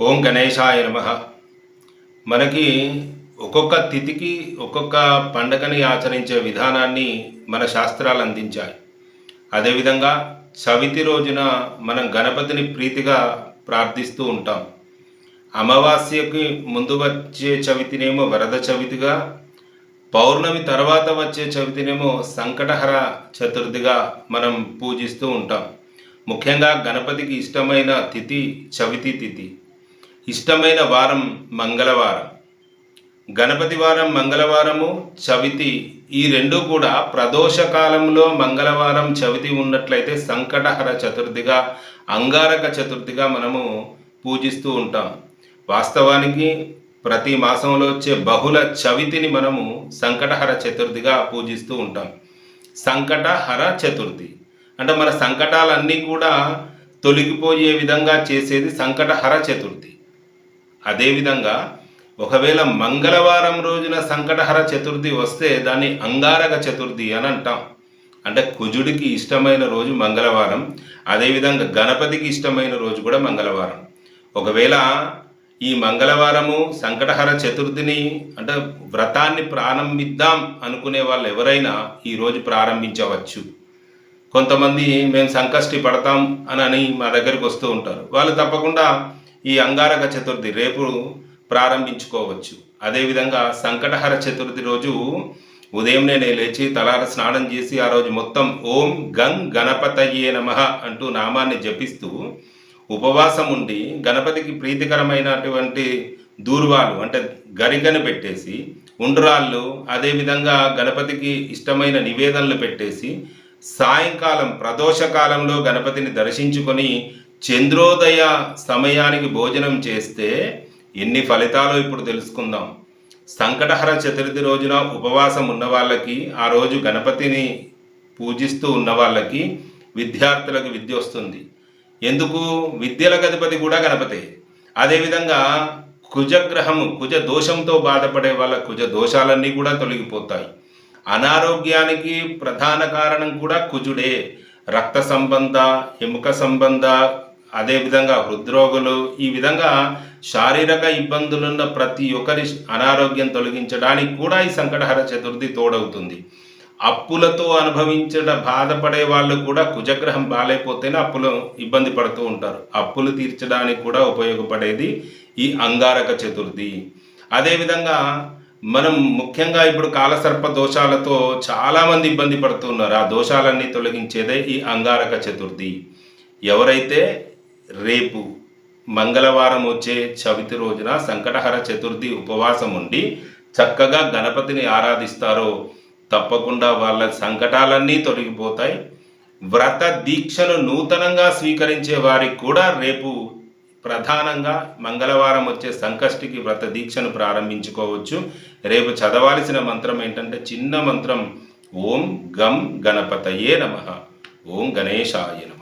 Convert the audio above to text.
ఓం గణేశాయ నమ. మనకి ఒక్కొక్క తిథికి ఒక్కొక్క పండగని ఆచరించే విధానాన్ని మన శాస్త్రాలు అందించాయి. అదేవిధంగా చవితి రోజున మనం గణపతిని ప్రీతిగా ప్రార్థిస్తూ ఉంటాం. అమావాస్యకి ముందు వచ్చే చవితినేమో వరద చవితిగా పౌర్ణమి తర్వాత వచ్చే చవితినేమో సంకటహర చతుర్థిగా మనం పూజిస్తూ ఉంటాం. ముఖ్యంగా గణపతికి ఇష్టమైన తిథి చవితి తిథి. ఇష్టమైన వారం మంగళవారం. గణపతి వారం మంగళవారము చవితి ఈ రెండు కూడా ప్రదోష కాలంలో మంగళవారం చవితి ఉన్నట్లయితే సంకటహర చతుర్థిగా అంగారక చతుర్థిగా మనము పూజిస్తూ ఉంటాం. వాస్తవానికి ప్రతి మాసంలో వచ్చే బహుళ చవితిని మనము సంకటహర చతుర్థిగా పూజిస్తూ ఉంటాం. సంకటహర చతుర్థి. అంటే మన సంకటాలన్నీ కూడా తొలగిపోయే విధంగా చేసేది సంకటహర చతుర్థి. అదేవిధంగా ఒకవేళ మంగళవారం రోజున సంకటహర చతుర్థి వస్తే దాన్ని అంగారక చతుర్థి అని అంటాం. అంటే కుజుడికి ఇష్టమైన రోజు మంగళవారం అదేవిధంగా గణపతికి ఇష్టమైన రోజు కూడా మంగళవారం. ఒకవేళ ఈ మంగళవారము సంకటహర చతుర్థిని అంటే వ్రతాన్ని ప్రారంభిద్దాం అనుకునే వాళ్ళు ఎవరైనా ఈరోజు ప్రారంభించవచ్చు. కొంతమంది మేము సంకష్టి పడతాం అని అని మా దగ్గరికి వస్తూ ఉంటారు. వాళ్ళు తప్పకుండా ఈ అంగారక చతుర్థి రేపు ప్రారంభించుకోవచ్చు. అదేవిధంగా సంకటహర చతుర్థి రోజు ఉదయం నేనే లేచి తలార స్నానం చేసి ఆ రోజు మొత్తం ఓం గం గణపతయే నమ అంటూ నామాన్ని జపిస్తూ ఉపవాసం ఉండి గణపతికి ప్రీతికరమైనటువంటి దూర్వాలు అంటే గరికను పెట్టేసి ఉండ్రాళ్ళు అదేవిధంగా గణపతికి ఇష్టమైన నివేదనలు పెట్టేసి సాయంకాలం ప్రదోష కాలంలో గణపతిని దర్శించుకొని చంద్రోదయ సమయానికి భోజనం చేస్తే ఎన్ని ఫలితాలు ఇప్పుడు తెలుసుకుందాం. సంకటహర చతుర్థి రోజున ఉపవాసం ఉన్న వాళ్ళకి ఆ రోజు గణపతిని పూజిస్తూ ఉన్న వాళ్ళకి విద్యార్థులకు విద్య వస్తుంది. ఎందుకు? విద్యల గణపతి కూడా గణపతే. అదేవిధంగా కుజగ్రహము కుజ దోషంతో బాధపడే వాళ్ళ కుజ దోషాలన్నీ కూడా తొలగిపోతాయి. అనారోగ్యానికి ప్రధాన కారణం కూడా కుజుడే. రక్త సంబంధ ఎముక సంబంధ అదేవిధంగా హృద్రోగులు ఈ విధంగా శారీరక ఇబ్బందులున్న ప్రతి ఒక్కరి అనారోగ్యం తొలగించడానికి కూడా ఈ సంకటహర చతుర్థి తోడవుతుంది. అప్పులతో అనుభవించడ బాధపడే వాళ్ళు కూడా కుజగ్రహం బాగాలేకపోతేనే అప్పులు ఇబ్బంది పడుతూ ఉంటారు. అప్పులు తీర్చడానికి కూడా ఉపయోగపడేది ఈ అంగారక చతుర్థి. అదేవిధంగా మనం ముఖ్యంగా ఇప్పుడు కాలసర్ప దోషాలతో చాలామంది ఇబ్బంది పడుతున్నారు ఆ దోషాలన్నీ తొలగించేదే ఈ అంగారక చతుర్థి. ఎవరైతే రేపు మంగళవారం వచ్చే చవితి రోజున సంకటహర చతుర్థి ఉపవాసం ఉండి చక్కగా గణపతిని ఆరాధిస్తారో తప్పకుండా వాళ్ళ సంకటాలన్నీ తొలగిపోతాయి. వ్రత దీక్షను నూతనంగా స్వీకరించే వారికి కూడా రేపు ప్రధానంగా మంగళవారం వచ్చే సంకష్టికి వ్రత దీక్షను ప్రారంభించుకోవచ్చు. రేపు చదవాల్సిన మంత్రం ఏంటంటే చిన్న మంత్రం ఓం గం గణపతయే నమ. ఓం గణేశాయ నమ.